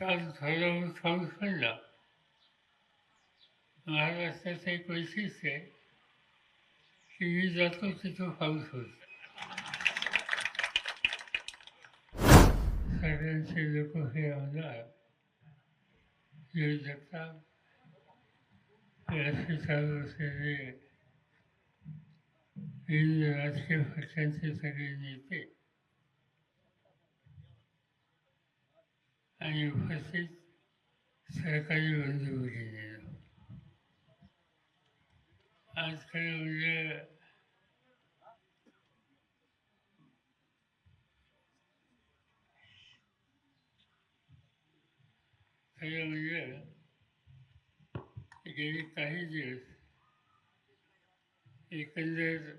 काल थोडा पाऊस पडला महाराष्ट्राचं एक वैशिष्ट्य आहे की मी जातो तिथं पाऊस होतो सगळ्यांचे लोक हे आमदार येऊ शकतात राष्ट्रीय चालू असलेले विविध राजकीय पक्षांचे सगळे नेते. आणि उपस्थित सरकारी बंधू भगिनी आज म्हणजे खरं म्हणजे गेले काही दिवस एकंदर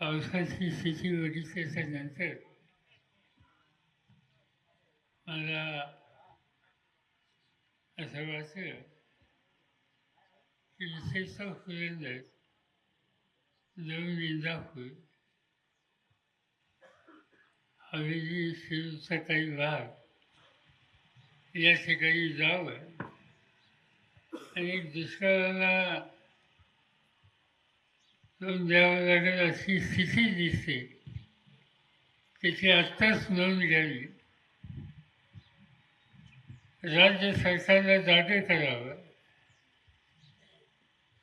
पावसाची स्थिती बघितल्याच्या नंतर मला असं वाटतं की विशेषतः फुलंदाज जाऊन इंदापूर हवेली शिरूरचा काही भाग या ठिकाणी जावं. आणि दुष्काळाला नोंद द्यावं लागेल अशी स्थिती दिसते. त्याची आत्ताच नोंद घ्यावी. राज्य सरकारला जागे करावं.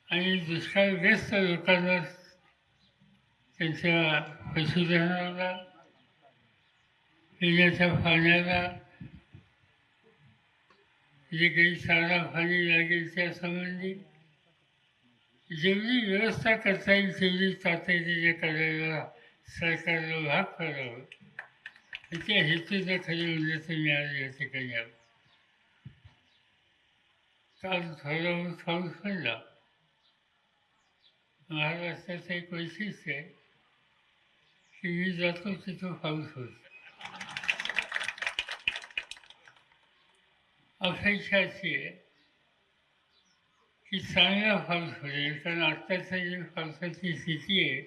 आणि दुष्काळग्रस्त लोकांना त्यांच्या पशुधनाला पिण्याच्या पाण्याला जे काही चारा पाणी लागेल त्यासंबंधी जेवढी व्यवस्था करता येईल तेवढी तातडीने करायला सरकारला भाग करावं आणि त्या हेतूनं खरी म्हणजे मिळाली आज या ठिकाणी काल थोडा पाऊस पडला महाराष्ट्राचं एक वैशिष्ट्य आहे की मी जातो तिथं पाऊस होतो. अपेक्षा अशी आहे की चांगला पाऊस होईल कारण आत्ताचा जी पावसाची स्थिती आहे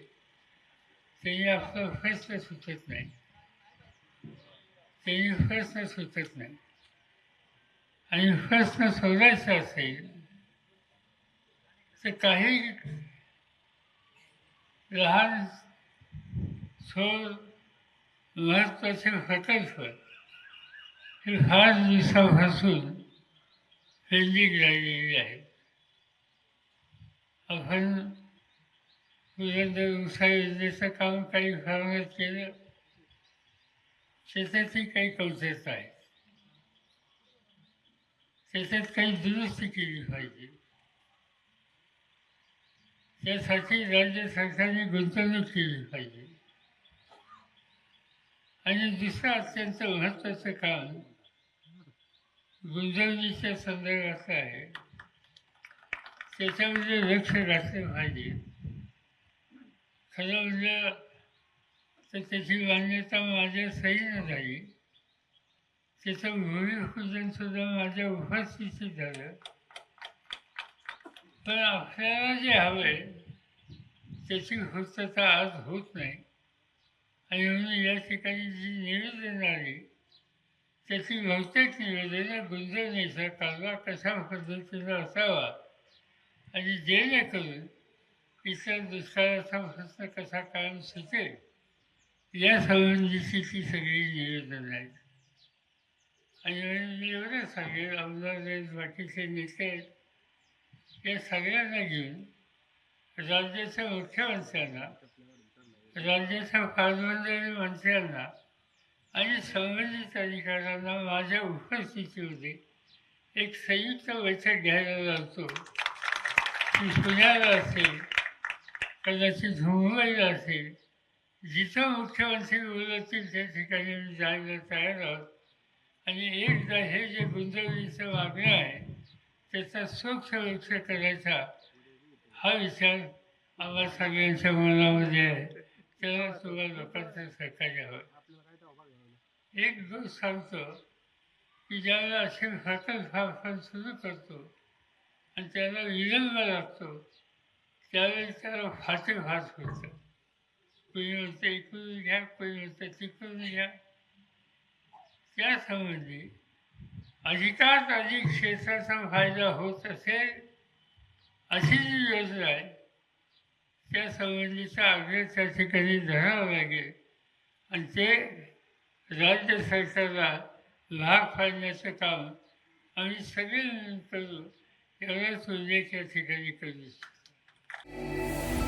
त्याने आपला प्रश्न सुटत नाही. त्याने प्रश्न सुटत नाही. आणि प्रश्न सोडायचा असेल तर काही लहान सोड महत्त्वाचे प्रकल्प हे फार दिवसापासून पेंडिंग राहिलेली आहे आपण पुरंदर उसा योजनेचं काम काही फार केलं त्याच्यातही काही कौशलता आहे. त्याच्यात काही दुरुस्ती केली पाहिजे. त्यासाठी राज्य सरकारने गुंतवणूक केली पाहिजे. आणि दुसरं अत्यंत महत्त्वाचं काम गुंतवणुकीच्या संदर्भाचं आहे. त्याच्यामध्ये लक्ष घातलं पाहिजे. खरं म्हणजे तर त्याची मान्यता माझ्या सहीनं झाली. त्याचं भूमिपूजनसुद्धा माझ्या उपस्थितीत झालं पण आपल्याला जे हवं आहे त्याची पूर्तता आज होत नाही. आणि म्हणून या ठिकाणी जी निवेदन आली त्याची बहुतेक निवेदनं गुंजवण्याचा कालवा कशा पद्धतीचा असावा आणि जेणेकरून इतर दुष्काळाचा प्रश्न कसा कायम सुटेल या संबंधीची ती सगळी निवेदन आहेत आणि मी एवढंच सांगेन आमदार आहेत बाकीचे नेते या सगळ्यांना घेऊन राज्याच्या मुख्यमंत्र्यांना राज्याच्या पालकमंत्री मंत्र्यांना आणि संबंधित अधिकाऱ्यांना माझ्या उपस्थितीमध्ये एक संयुक्त बैठक घ्यायला लागतो ती पुण्याला असेल कदाचित मुंबईला असेल जिथं मुख्यमंत्री बोलतील त्या ठिकाणी मी जायला तयार आहोत. आणि एकदा हे जे गुंतवणुकीचं वागणं आहे त्याचा स्वच्छ लक्ष करायचा हा विचार आम्हा सगळ्यांच्या मनामध्ये आहे. त्याला तुम्हाला लोकांचं सहकार्य हवं एक गोष्ट सांगतो की ज्यावेळेला असे प्रकल्प फारफार सुरू करतो आणि त्याला विलंब लागतो त्यावेळेस त्याला फाटे फाट होतं. कोणी म्हणतं इकडून घ्या कोणी म्हणतं तिकडून घ्या. त्यासंबंधी अधिकात अधिक क्षेत्राचा फायदा होत असेल अशी जी योजना आहे त्या संबंधीचा आग्रह त्या ठिकाणी धरावा लागेल आणि ते राज्य सरकारला लाभ पाडण्याचं काम। आम्ही सगळे मिळून करू एवढाच उल्लेख या ठिकाणी करू इच्छितो